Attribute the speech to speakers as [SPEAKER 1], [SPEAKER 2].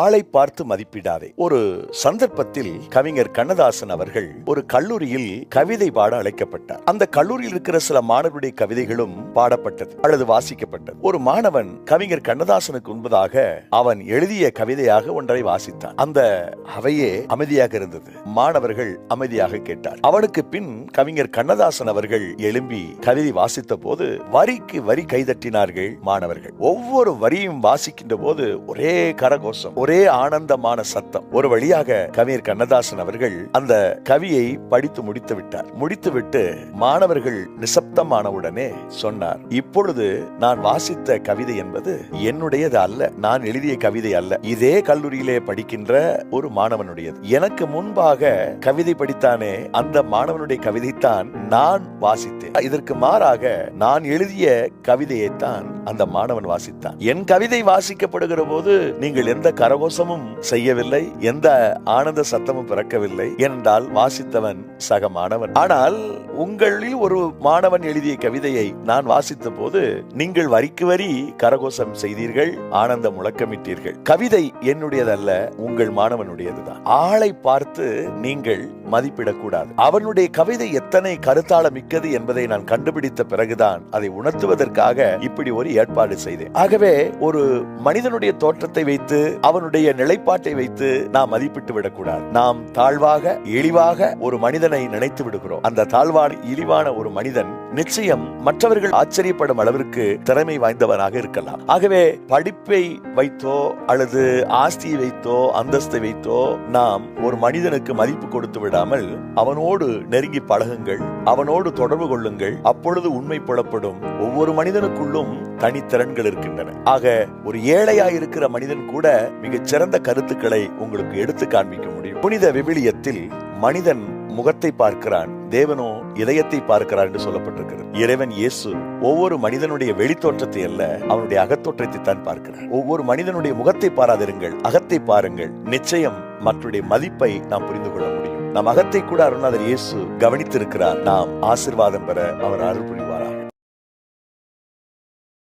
[SPEAKER 1] ஆளை பார்த்து மதிப்பிடாதே. ஒரு சந்தர்ப்பத்தில் கவிஞர் கண்ணதாசன் அவர்கள் ஒரு கல்லூரியில் கவிதை பாட அழைக்கப்பட்டார். அந்த கல்லூரியில் இருக்கிற சில மாணவருடைய கவிதைகளும் பாடப்பட்டது அல்லது வாசிக்கப்பட்டது. ஒரு மாணவன் கவிஞர் கண்ணதாசனுக்கு முன்பதாக அவன் எழுதிய கவிதையாக ஒன்றை வாசித்தான். அந்த அவையே அமைதியாக இருந்தது. மாணவர்கள் அமைதியாக கேட்டார். அவனுக்கு பின் கவிஞர் கண்ணதாசன் அவர்கள் எழும்பி கவிதை வாசித்த போது வரிக்கு வரி கைதட்டினார்கள் மாணவர்கள். ஒவ்வொரு வரியும் வாசிக்கின்ற போது ஒரே கரகோஷம். ஒரே ஆனந்தமான சத்தம். ஒரு வழியாக கவிஞர் கண்ணதாசன் அவர்கள் அந்த கவியை படித்து முடித்து விட்டார். முடித்துவிட்டு மாணவர்கள் நிசப்தமானவுடனே சொன்னார் இப்பொழுது நான் வாசித்த கவிதை என்பது என்னுடையது அல்ல. நான் எழுதிய கவிதை அல்ல. இதே கல்லூரியிலே படிக்கின்ற ஒரு மாணவனுடையது. எனக்கு முன்பாக கவிதை படித்தானே அந்த மாணவனுடைய கவிதைத்தான் நான் வாசித்தேன். இதற்கு மாறாக நான் எழுதிய கவிதையைத்தான் அந்த மாணவன் வாசித்தான். என் கவிதை வாசிக்கப்படுகிற போது நீங்கள் எந்த கரகோஷமும் செய்யவில்லை எந்த ஆனந்த சத்தமும் பிறக்கவில்லை. என்றால் வாசித்தவன் சக மாணவன். ஆனால் உங்களில் ஒரு மாணவன் எழுதிய கவிதையை நான் வாசித்த போது நீங்கள் வரிக்கு வரி கரகோஷம் செய்தீர்கள் ஆனந்த முழக்கமிட்டீர்கள். கவிதை என்னுடையதல்ல உங்கள் மாணவனுடையதுதான். ஆளை பார்த்து நீங்கள் மதிப்பிடக்கூடாது. அவனுடைய கவிதை எத்தனை கருத்தாள மிக்கது என்பதை நான் கண்டுபிடித்த பிறகுதான் அதை உணர்த்துவதற்காக இப்படி ஒரு ஏற்பாடு செய்தேன். ஆகவே ஒரு மனிதனுடைய தோற்றத்தை வைத்து தேவனுடைய நிலைப்பாட்டை வைத்து நாம் மதிப்பிட்டு விடக்கூடாது. நாம் தாழ்வாக இழிவாக ஒரு மனிதனை நினைத்து விடுகிறோம். அந்த தாழ்வான இழிவான ஒரு மனிதன் நிச்சயம் மற்றவர்கள் ஆச்சரியப்படும் அளவிற்கு திறமை வாய்ந்தவனாக இருக்கலாம். ஆகவே படிப்பை வைத்தோ அல்லது ஆஸ்தியை வைத்தோ அந்தஸ்தை வைத்தோ நாம் ஒரு மனிதனுக்கு மதிப்பு கொடுத்து விடாமல் அவனோடு நெருங்கி பழகுங்கள் அவனோடு தொடர்பு கொள்ளுங்கள். அப்பொழுது உண்மை புலப்படும். ஒவ்வொரு மனிதனுக்குள்ளும் தனித்திறன்கள் இருக்கின்றன. ஆக ஒரு ஏழையா இருக்கிற மனிதன் கூட மிகச் சிறந்த கருத்துக்களை உங்களுக்கு எடுத்து காண்பிக்க முடியும். புனித விவிலியத்தில் மனிதன் முகத்தை பார்க்கிறான் தேவனோ இதயத்தை பார்க்கிறார் என்று சொல்லப்பட்டிருக்கிறது. இறைவன் இயேசு ஒவ்வொரு மனிதனுடைய வெளித்தோற்றத்தை அல்ல அவனுடைய அகத்தோற்றத்தை தான் பார்க்கிறார். ஒவ்வொரு மனிதனுடைய முகத்தை பாராதிருங்கள் அகத்தை பாருங்கள். நிச்சயம் மற்றடைய மதிப்பை நாம் புரிந்து கொள்ள முடியும். நம் அகத்தை கூட அருணாதர் இயேசு கவனித்திருக்கிறார். நாம் ஆசிர்வாதம் பெற அவர் அருள்